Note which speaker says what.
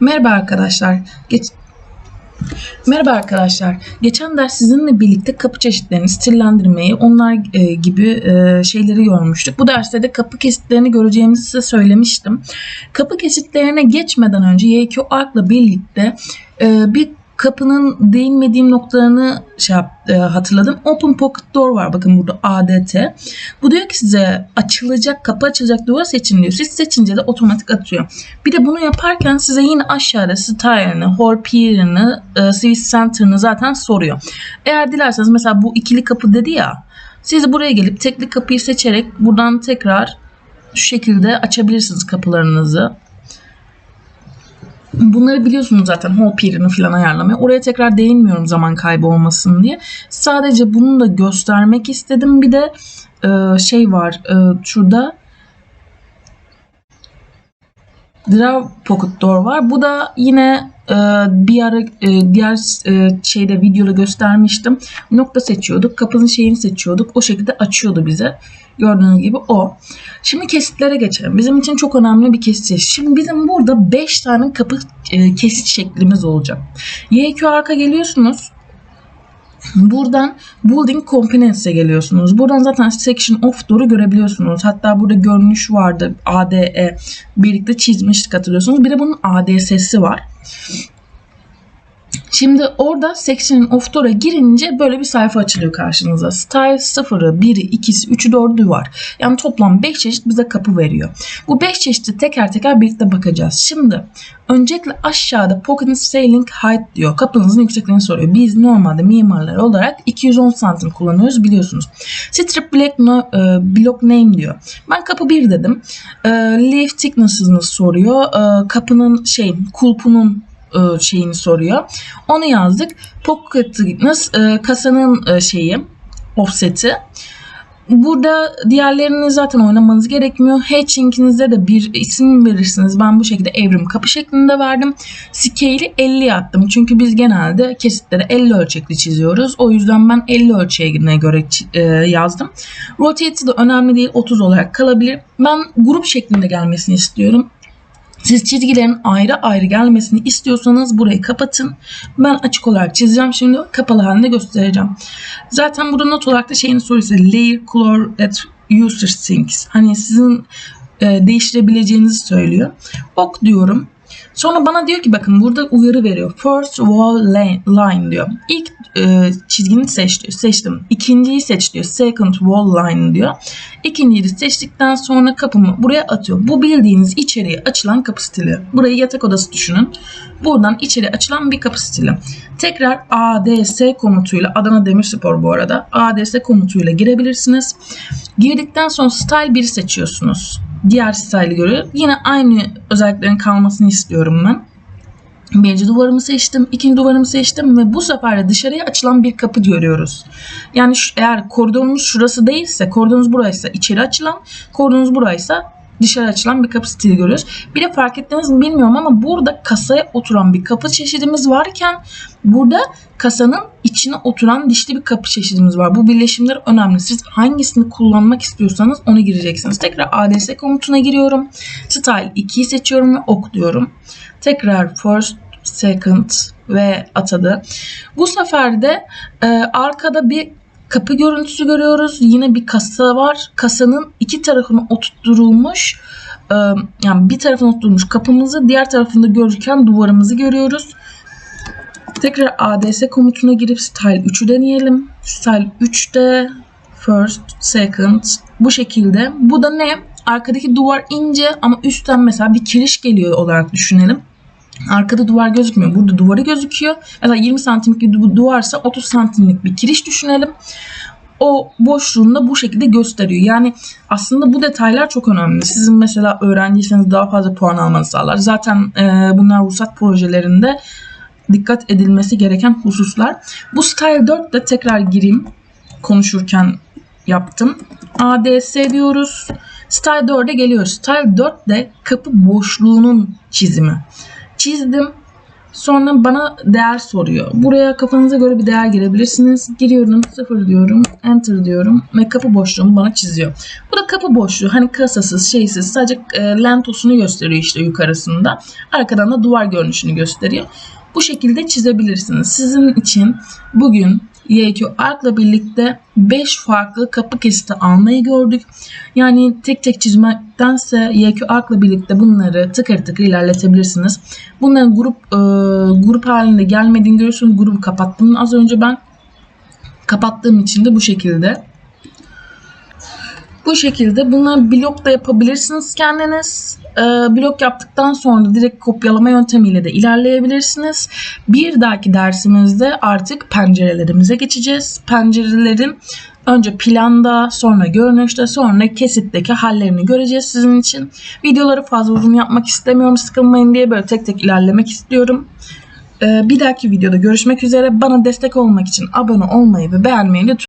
Speaker 1: Merhaba arkadaşlar. Geç... Merhaba arkadaşlar. Geçen ders sizinle birlikte kapı çeşitlerini, stillendirmeyi, onlar e, gibi e, şeyleri görmüştük. Bu derste de kapı kesitlerini göreceğimizi size söylemiştim. Kapı kesitlerine geçmeden önce YQ Arc'la birlikte e, bir kapının değinmediğim noktalarını şey yap, e, hatırladım. Open Pocket Door var bakın burada ADT. Bu diyor ki size açılacak, kapı açılacak duvar seçin diyor. Siz seçince de otomatik atıyor. Bir de bunu yaparken size yine aşağıda style'ını, Horpier'ını, e, Swiss Center'ını zaten soruyor. Eğer dilerseniz mesela bu ikili kapı dedi ya. Siz buraya gelip tekli kapıyı seçerek buradan tekrar şu şekilde açabilirsiniz kapılarınızı. Bunları biliyorsunuz zaten Hopper'ını falan ayarlamaya. Oraya tekrar değinmiyorum zaman kaybı olmasın diye. Sadece bunu da göstermek istedim. Bir de e, şey var e, şurada Draw Pocket Door var. Bu da yine e, bir ara e, diğer e, şeyde videoda göstermiştim. Nokta seçiyorduk. Kapının şeyini seçiyorduk. O şekilde açıyordu bize. Gördüğünüz gibi o. Şimdi kesitlere geçelim. Bizim için çok önemli bir kesit. Şimdi bizim burada 5 tane kapı e, kesit şeklimiz olacak. YQ arka geliyorsunuz. Buradan Building Components'e geliyorsunuz. Buradan zaten Section of Door'u görebiliyorsunuz. Hatta burada görünüş vardı. ADE birlikte çizmiştik hatırlıyorsunuz. Bir de bunun ADS'si var. Şimdi orada Section of Door'a girince böyle bir sayfa açılıyor karşınıza. Style 0'ı, 1'i, 2'si, 3'ü, 4'ü var. Yani toplam 5 çeşit bize kapı veriyor. Bu 5 çeşidi teker teker birlikte bakacağız. Şimdi öncelikle aşağıda Pocket Sailing Height diyor. Kapınızın yüksekliğini soruyor. Biz normalde mimarlar olarak 210 santim kullanıyoruz biliyorsunuz. Strip Block, no, e, block Name diyor. Ben kapı 1 dedim. E, leaf Thickness'ını soruyor. E, kapının şey kulpunun şeyini soruyor. Onu yazdık. Pocket thickness e, kasanın e, şeyi offset'i. Burada diğerlerini zaten oynamanız gerekmiyor. Hatching'inizde de bir isim verirsiniz. Ben bu şekilde evrim kapı şeklinde verdim. Scale'i 50 yaptım. Çünkü biz genelde kesitleri 50 ölçekli çiziyoruz. O yüzden ben 50 ölçeğine göre e, yazdım. Rotate'i de önemli değil. 30 olarak kalabilir. Ben grup şeklinde gelmesini istiyorum. Siz çizgilerin ayrı ayrı gelmesini istiyorsanız burayı kapatın. Ben açık olarak çizeceğim. Şimdi kapalı halinde göstereceğim. Zaten burada not olarak da şeyin sorusu layer color that user thinks. Hani sizin e, değiştirebileceğinizi söylüyor. Ok diyorum. Sonra bana diyor ki bakın burada uyarı veriyor. First wall line, diyor. İlk e, çizgini seç diyor. Seçtim. İkinciyi seç diyor. Second wall line diyor. İkinciyi seçtikten sonra kapımı buraya atıyor. Bu bildiğiniz içeriye açılan kapı stili. Burayı yatak odası düşünün. Buradan içeri açılan bir kapı stili. Tekrar ADS komutuyla Adana Demirspor bu arada. ADS komutuyla girebilirsiniz. Girdikten sonra style 1 seçiyorsunuz. Diğer style'ı göre yine aynı özelliklerin kalmasını istiyorum ben. Birinci duvarımı seçtim, ikinci duvarımı seçtim ve bu sefer de dışarıya açılan bir kapı görüyoruz. Yani eğer koridorumuz şurası değilse, koridorumuz buraysa içeri açılan, koridorumuz buraysa dışarı açılan bir kapı stili görüyoruz. Bir de fark ettiniz mi bilmiyorum ama burada kasaya oturan bir kapı çeşidimiz varken burada kasanın içine oturan dişli bir kapı çeşidimiz var. Bu birleşimler önemli. Siz hangisini kullanmak istiyorsanız onu gireceksiniz. Tekrar ADS komutuna giriyorum. Style 2'yi seçiyorum ve ok diyorum. Tekrar first, second ve atadı. Bu sefer de e, arkada bir kapı görüntüsü görüyoruz. Yine bir kasa var. Kasanın iki tarafına oturtulmuş e, yani bir tarafına oturtulmuş kapımızı diğer tarafında gözüken duvarımızı görüyoruz. Tekrar ADS komutuna girip Style 3'ü deneyelim. Style 3'te First, Second bu şekilde. Bu da ne? Arkadaki duvar ince ama üstten mesela bir kiriş geliyor olarak düşünelim. Arkada duvar gözükmüyor. Burada duvarı gözüküyor. Mesela 20 santimlik bir duvarsa 30 santimlik bir kiriş düşünelim. O boşluğunu bu şekilde gösteriyor. Yani aslında bu detaylar çok önemli. Sizin mesela öğrenciyseniz daha fazla puan almanızı sağlar. Zaten e, bunlar ruhsat projelerinde dikkat edilmesi gereken hususlar. Bu Style 4 de tekrar gireyim. Konuşurken yaptım. ADS diyoruz. Style 4'e geliyoruz. Style 4 de kapı boşluğunun çizimi. Çizdim. Sonra bana değer soruyor. Buraya kafanıza göre bir değer girebilirsiniz. Giriyorum 0 diyorum. Enter diyorum. Ve kapı boşluğunu bana çiziyor. Bu da kapı boşluğu. Hani kasasız, şeysiz. Sadece e, lentosunu gösteriyor işte yukarısında. Arkadan da duvar görünüşünü gösteriyor. Bu şekilde çizebilirsiniz. Sizin için bugün YQ Arc'la birlikte 5 farklı kapı kesiti almayı gördük. Yani tek tek çizmektense YQ Arc'la birlikte bunları tıkır tıkır ilerletebilirsiniz. Bunların grup e, grup halinde gelmediğini görüyorsunuz. Grubu kapattım az önce ben. Kapattığım için de bu şekilde. Bu şekilde bunları blok da yapabilirsiniz kendiniz. Ee, blok yaptıktan sonra direkt kopyalama yöntemiyle de ilerleyebilirsiniz. Bir dahaki dersimizde artık pencerelerimize geçeceğiz. Pencerelerin önce planda, sonra görünüşte, sonra kesitteki hallerini göreceğiz sizin için. Videoları fazla uzun yapmak istemiyorum sıkılmayın diye böyle tek tek ilerlemek istiyorum. Ee, bir dahaki videoda görüşmek üzere. Bana destek olmak için abone olmayı ve beğenmeyi lütfen